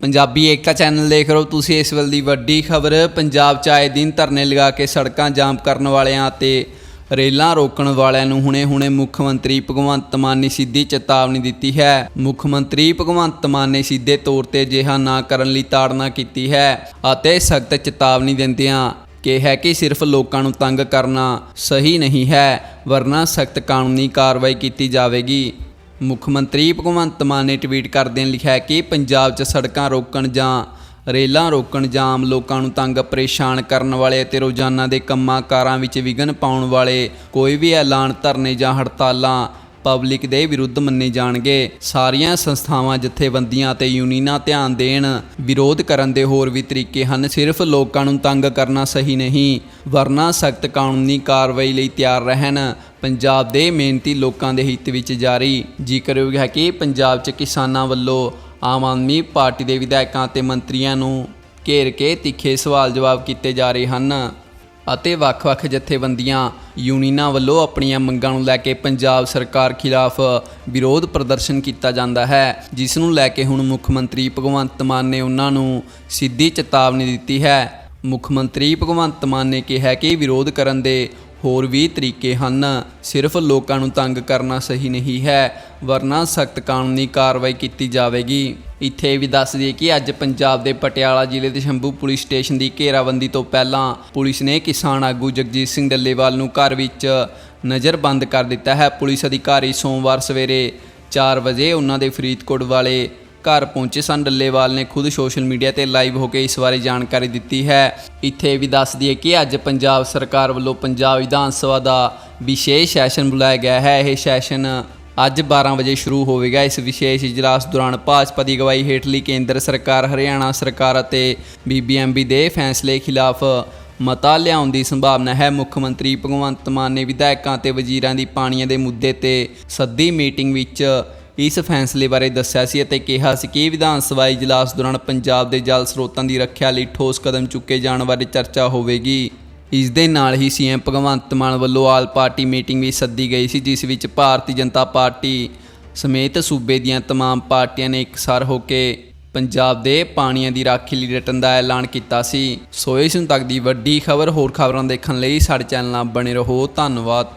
ਪੰਜਾਬੀ ਏਕਤਾ channel ਦੇਖ ਰਹੇ ਹੋ ਤੁਸੀਂ ਇਸ ਵੇਲੇ ਦੀ ਵੱਡੀ ਖਬਰ, ਪੰਜਾਬ 'ਚ ਆਏ ਦਿਨ ਧਰਨੇ ਲਗਾ ਕੇ ਸੜਕਾਂ ਜਾਮ ਕਰਨ ਵਾਲਿਆਂ ਅਤੇ ਰੇਲਾਂ ਰੋਕਣ ਵਾਲਿਆਂ ਨੂੰ ਹੁਣੇ-ਹੁਣੇ ਮੁੱਖ ਮੰਤਰੀ ਭਗਵੰਤ ਮਾਨ ਨੇ ਸਿੱਧੀ ਚੇਤਾਵਨੀ ਦਿੱਤੀ ਹੈ। ਮੁੱਖ ਮੰਤਰੀ ਭਗਵੰਤ ਮਾਨ ਨੇ ਸਿੱਧੇ ਤੌਰ ਤੇ ਅਜਿਹਾ ਨਾ ਕਰਨ ਲਈ ਤਾੜਨਾ ਕੀਤੀ ਹੈ ਅਤੇ ਸਖਤ ਚੇਤਾਵਨੀ ਦਿੰਦਿਆਂ ਕਿਹਾ ਕਿ ਸਿਰਫ ਲੋਕਾਂ ਨੂੰ ਤੰਗ ਕਰਨਾ ਸਹੀ ਨਹੀਂ ਹੈ, ਵਰਨਾ ਸਖਤ ਕਾਨੂੰਨੀ ਕਾਰਵਾਈ ਕੀਤੀ ਜਾਵੇਗੀ। ਮੁੱਖ ਮੰਤਰੀ ਭਗਵੰਤ ਮਾਨ ਨੇ ਟਵੀਟ ਕਰਦਿਆਂ ਲਿਖਿਆ ਕਿ ਪੰਜਾਬ 'ਚ ਸੜਕਾਂ ਰੋਕਣ ਜਾਂ ਰੇਲਾਂ ਰੋਕਣ ਜਾਂ ਆਮ ਲੋਕਾਂ ਨੂੰ ਤੰਗ, ਪਰੇਸ਼ਾਨ ਕਰਨ ਵਾਲੇ ਅਤੇ ਰੋਜ਼ਾਨਾ ਦੇ ਕੰਮਾਂ ਕਾਰਾਂ ਵਿੱਚ ਵਿਘਨ ਪਾਉਣ ਵਾਲੇ ਕੋਈ ਵੀ ਐਲਾਨ ਧਰਨੇ ਜਾਂ ਹੜਤਾਲਾਂ ਪਬਲਿਕ ਦੇ ਵਿਰੁੱਧ ਮੰਨੇ ਜਾਣਗੇ। ਸਾਰੀਆਂ ਸੰਸਥਾਵਾਂ, ਜਥੇਬੰਦੀਆਂ ਅਤੇ ਯੂਨੀਅਨਾਂ ਧਿਆਨ ਦੇਣ, ਵਿਰੋਧ ਕਰਨ ਦੇ ਹੋਰ ਵੀ ਤਰੀਕੇ ਹਨ। ਸਿਰਫ ਲੋਕਾਂ ਨੂੰ ਤੰਗ ਕਰਨਾ ਸਹੀ ਨਹੀਂ, ਵਰਨਾ ਸਖਤ ਕਾਨੂੰਨੀ ਕਾਰਵਾਈ ਲਈ ਤਿਆਰ ਰਹਿਣ। ਪੰਜਾਬ ਦੇ ਮਿਹਨਤੀ ਲੋਕਾਂ ਦੇ ਹਿੱਤ ਵਿੱਚ ਜਾਰੀ ਜ਼ਿਕਰਯੋਗ ਹੈ ਕਿ ਪੰਜਾਬ 'ਚ ਕਿਸਾਨਾਂ ਵੱਲੋਂ ਆਮ ਆਦਮੀ ਪਾਰਟੀ ਦੇ ਵਿਧਾਇਕਾਂ ਅਤੇ ਮੰਤਰੀਆਂ ਨੂੰ ਘੇਰ ਕੇ ਤਿੱਖੇ ਸਵਾਲ ਜਵਾਬ ਕੀਤੇ ਜਾ ਰਹੇ ਹਨ ਅਤੇ ਵੱਖ-ਵੱਖ ਜਥੇਬੰਦੀਆਂ ਯੂਨੀਅਨਾਂ ਵੱਲੋਂ ਆਪਣੀਆਂ ਮੰਗਾਂ ਨੂੰ ਲੈ ਕੇ ਪੰਜਾਬ ਸਰਕਾਰ ਖਿਲਾਫ ਵਿਰੋਧ ਪ੍ਰਦਰਸ਼ਨ ਕੀਤਾ ਜਾਂਦਾ ਹੈ, ਜਿਸ ਨੂੰ ਲੈ ਕੇ ਹੁਣ ਮੁੱਖ ਮੰਤਰੀ ਭਗਵੰਤ ਮਾਨ ਨੇ ਉਹਨਾਂ ਨੂੰ ਸਿੱਧੀ ਚੇਤਾਵਨੀ ਦਿੱਤੀ ਹੈ। ਮੁੱਖ ਮੰਤਰੀ ਭਗਵੰਤ ਮਾਨ ਨੇ ਕਿਹਾ ਕਿ ਵਿਰੋਧ ਕਰਨ ਦੇ ਹੋਰ ਵੀ ਤਰੀਕੇ ਹਨ। ਸਿਰਫ ਲੋਕਾਂ ਨੂੰ ਤੰਗ ਕਰਨਾ ਸਹੀ ਨਹੀਂ ਹੈ, ਵਰਨਾ ਸਖਤ ਕਾਨੂੰਨੀ ਕਾਰਵਾਈ ਕੀਤੀ ਜਾਵੇਗੀ। ਇੱਥੇ ਇਹ ਵੀ ਦੱਸ ਦਈਏ ਕਿ ਅੱਜ ਪੰਜਾਬ ਦੇ ਪਟਿਆਲਾ ਜ਼ਿਲ੍ਹੇ ਦੇ ਸ਼ੰਭੂ ਪੁਲਿਸ ਸਟੇਸ਼ਨ ਦੀ ਘੇਰਾਬੰਦੀ ਤੋਂ ਪਹਿਲਾਂ ਪੁਲਿਸ ਨੇ ਕਿਸਾਨ ਆਗੂ ਜਗਜੀਤ ਸਿੰਘ ਡੱਲੇਵਾਲ ਨੂੰ ਘਰ ਵਿੱਚ ਨਜ਼ਰਬੰਦ ਕਰ ਦਿੱਤਾ ਹੈ। ਪੁਲਿਸ ਅਧਿਕਾਰੀ ਸੋਮਵਾਰ ਸਵੇਰੇ 4 ਵਜੇ ਉਹਨਾਂ ਦੇ ਫਰੀਦਕੋਟ ਵਾਲੇ ਘਰ ਪਹੁੰਚੇ ਸਨ। ਡੱਲੇਵਾਲ ਨੇ ਖੁਦ ਸੋਸ਼ਲ ਮੀਡੀਆ ਤੇ ਲਾਈਵ ਹੋ ਕੇ ਇਸ ਬਾਰੇ ਜਾਣਕਾਰੀ ਦਿੱਤੀ ਹੈ। ਇੱਥੇ ਵੀ ਦੱਸ ਦਈਏ ਕਿ ਅੱਜ ਪੰਜਾਬ ਸਰਕਾਰ ਵੱਲੋਂ ਪੰਜਾਬ ਵਿਧਾਨ ਸਭਾ ਦਾ ਵਿਸ਼ੇਸ਼ ਸੈਸ਼ਨ ਬੁਲਾਇਆ ਗਿਆ ਹੈ। ਇਹ ਸੈਸ਼ਨ ਅੱਜ 12 ਵਜੇ ਸ਼ੁਰੂ ਹੋਵੇਗਾ। ਇਸ ਵਿਸ਼ੇਸ਼ ਇਜਲਾਸ ਦੌਰਾਨ ਭਾਜਪਾ ਦੀ ਅਗਵਾਈ ਹੇਠਲੀ ਕੇਂਦਰ ਸਰਕਾਰ, ਹਰਿਆਣਾ ਸਰਕਾਰ ਅਤੇ ਬੀਬੀਐਮਬੀ ਦੇ ਫੈਸਲੇ ਖਿਲਾਫ ਮਤਾ ਲਿਆਉਣ ਦੀ ਸੰਭਾਵਨਾ ਹੈ। ਮੁੱਖ ਮੰਤਰੀ ਭਗਵੰਤ ਮਾਨ ਨੇ ਵਿਧਾਇਕਾਂ ਤੇ ਵਜ਼ੀਰਾਂ ਦੀ ਪਾਣੀਆਂ ਦੇ ਮੁੱਦੇ ਤੇ ਸੱਦੀ ਮੀਟਿੰਗ ਵਿੱਚ ਇਸ ਫੈਸਲੇ ਬਾਰੇ ਦੱਸਿਆ ਸੀ ਅਤੇ ਕਿਹਾ ਸੀ ਕਿ ਵਿਧਾਨ ਸਭਾ ਇਜਲਾਸ ਦੌਰਾਨ ਪੰਜਾਬ ਦੇ ਜਲ ਸਰੋਤਾਂ ਦੀ ਰੱਖਿਆ ਲਈ ਠੋਸ ਕਦਮ ਚੁੱਕੇ ਜਾਣ ਬਾਰੇ ਚਰਚਾ ਹੋਵੇਗੀ ਇਸ ਦੇ ਨਾਲ ਹੀ ਸੀਐਮ ਭਗਵੰਤ ਮਾਨ ਵੱਲੋਂ ਆਲ ਪਾਰਟੀ ਮੀਟਿੰਗ ਵੀ ਸੱਦੀ ਗਈ ਸੀ ਜਿਸ ਵਿੱਚ ਭਾਰਤੀ ਜਨਤਾ ਪਾਰਟੀ ਸਮੇਤ ਸੂਬੇ ਦੀਆਂ तमाम ਪਾਰਟੀਆਂ ਨੇ ਇਕਸਾਰ ਹੋ ਕੇ ਪੰਜਾਬ ਦੇ ਪਾਣੀਆਂ ਦੀ ਰਾਖੀ ਲਈ ਡਟਣ ਦਾ ਐਲਾਨ ਕੀਤਾ ਸੀ ਸੋ ਇਸ ਨੂੰ ਤੱਕ ਦੀ ਵੱਡੀ ਖਬਰ ਹੋਰ ਖਬਰਾਂ ਦੇਖਣ ਲਈ ਸਾਡੇ ਚੈਨਲ ਨਾਲ ਬਣੇ ਰਹੋ ਧੰਨਵਾਦ